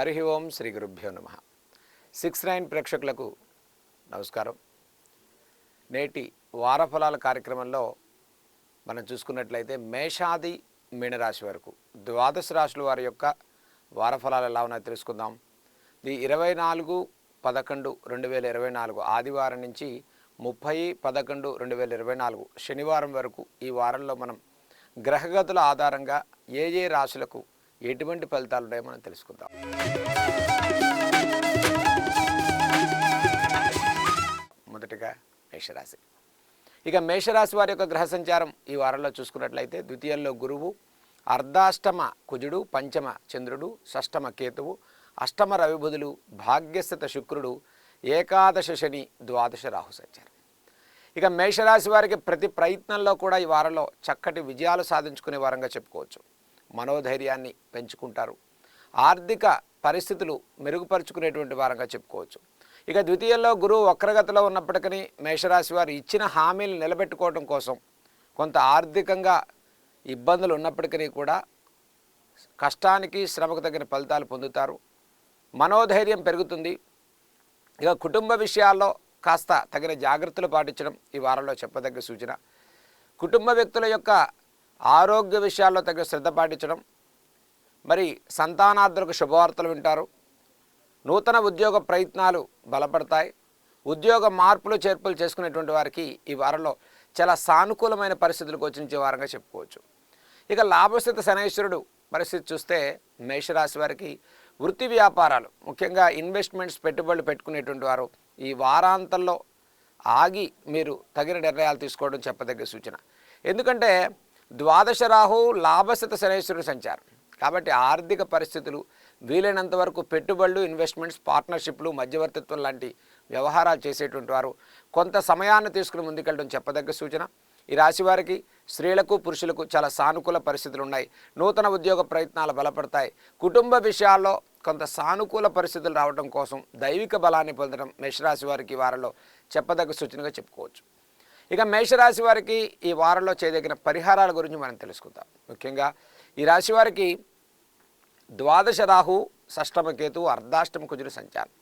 హరి ఓం శ్రీ గురుభ్యో నమ. Six nine ప్రేక్షకులకు నమస్కారం. నేటి వారఫలాల కార్యక్రమంలో మనం చూసుకున్నట్లయితే మేషాది మీనరాశి వరకు ద్వాదశ రాశుల వారి యొక్క వారఫలాలు ఎలా ఉన్నాయో తెలుసుకుందాం. ఇది ఇరవై నాలుగు పదకొండు రెండు వేల ఇరవై నాలుగు ఆదివారం నుంచి ముప్పై పదకొండు రెండు వేల ఇరవై నాలుగు శనివారం వరకు ఈ వారంలో మనం గ్రహగతుల ఆధారంగా ఏ ఏ రాశులకు ఎటువంటి ఫలితాలు ఉన్నాయో మనం తెలుసుకుందాం. మొదటగా మేషరాశి. ఇక మేషరాశి వారి యొక్క గ్రహ సంచారం ఈ వారంలో చూసుకున్నట్లయితే ద్వితీయంలో గురువు అర్ధాష్టమ కుజుడు పంచమ చంద్రుడు షష్టమ కేతువు అష్టమ రవిబుధులు భాగ్యస్థిత శుక్రుడు ఏకాదశ శని ద్వాదశ రాహు సంచారం. ఇక మేషరాశి వారికి ప్రతి ప్రయత్నంలో కూడా ఈ వారంలో చక్కటి విజయాలు సాధించుకునే వారంగా చెప్పుకోవచ్చు. మనోధైర్యాన్ని పెంచుకుంటారు. ఆర్థిక పరిస్థితులు మెరుగుపరుచుకునేటువంటి వారంగా చెప్పుకోవచ్చు. ఇక ద్వితీయంలో గురువు వక్రగతిలో ఉన్నప్పటికీ మేషరాశి వారు ఇచ్చిన హామీలు నిలబెట్టుకోవడం కోసం కొంత ఆర్థికంగా ఇబ్బందులు ఉన్నప్పటికీ కూడా కష్టానికి శ్రమకు తగిన ఫలితాలు పొందుతారు. మనోధైర్యం పెరుగుతుంది. ఇక కుటుంబ విషయాల్లో కాస్త తగిన జాగ్రత్తలు పాటించడం ఈ వారంలో చెప్పదగ్గ సూచన. కుటుంబ వ్యక్తుల యొక్క ఆరోగ్య విషయాల్లో తగిన శ్రద్ధ పాటించడం. మరి సంతానార్థులకు శుభవార్తలు వింటారు. నూతన ఉద్యోగ ప్రయత్నాలు బలపడతాయి. ఉద్యోగ మార్పులు చేర్పులు చేసుకునేటువంటి వారికి ఈ వారంలో చాలా సానుకూలమైన పరిస్థితులు గోచించే వారంగా చెప్పుకోవచ్చు. ఇక లాభస్థిత శనేశ్వరుడు పరిస్థితి చూస్తే మేషరాశి వారికి వృత్తి వ్యాపారాలు ముఖ్యంగా ఇన్వెస్ట్మెంట్స్ పెట్టుబడులు పెట్టుకునేటువంటి వారు ఈ వారాంతంలో ఆగి మీరు తగిన నిర్ణయాలు తీసుకోవడం చెప్పదగ్గ సూచన. ఎందుకంటే ద్వాదశ రాహు లాభస్థిత శనేశ్వరుడు సంచారం. కాబట్టి ఆర్థిక పరిస్థితులు వీలైనంత వరకు పెట్టుబడులు ఇన్వెస్ట్మెంట్స్ పార్ట్నర్షిప్లు మధ్యవర్తిత్వం లాంటి వ్యవహారాలు చేసేటువంటి వారు కొంత సమయాన్ని తీసుకుని ముందుకెళ్ళడం చెప్పదగ్గ సూచన. ఈ రాశి వారికి స్త్రీలకు పురుషులకు చాలా సానుకూల పరిస్థితులు ఉన్నాయి. నూతన ఉద్యోగ ప్రయత్నాలు బలపడతాయి. కుటుంబ విషయాల్లో కొంత సానుకూల పరిస్థితులు రావడం కోసం దైవిక బలాన్ని పొందడం మేషరాశి వారికి వారిలో చెప్పదగ్గ సూచనగా చెప్పుకోవచ్చు. ఇక మేషరాశి వారికి ఈ వారంలో చేయదగిన పరిహారాల గురించి మనం తెలుసుకుందాం. ముఖ్యంగా ఈ రాశి వారికి ద్వాదశ రాహు షష్టమ కేతు అర్ధాష్టమ కుజుడు సంచారం.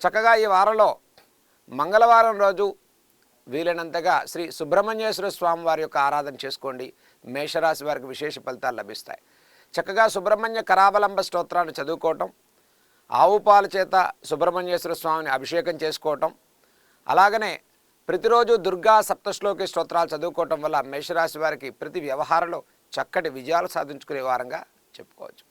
చక్కగా ఈ వారంలో మంగళవారం రోజు వీలైనంతగా శ్రీ సుబ్రహ్మణ్యేశ్వర స్వామి వారి యొక్క ఆరాధన చేసుకోండి. మేషరాశి వారికి విశేష ఫలితాలు లభిస్తాయి. చక్కగా సుబ్రహ్మణ్య కరావలంబ స్తోత్రాన్ని చదువుకోవటం ఆవు పాల చేత సుబ్రహ్మణ్యేశ్వర స్వామిని అభిషేకం చేసుకోవటం అలాగనే ప్రతిరోజు దుర్గా సప్తశ్లోకి స్తోత్రాలు చదువుకోవటం వల్ల మేషరాశి వారికి ప్రతి వ్యవహారంలో చక్కటి విజయాలు సాధించుకునే వారంగా చెప్పుకోవచ్చు.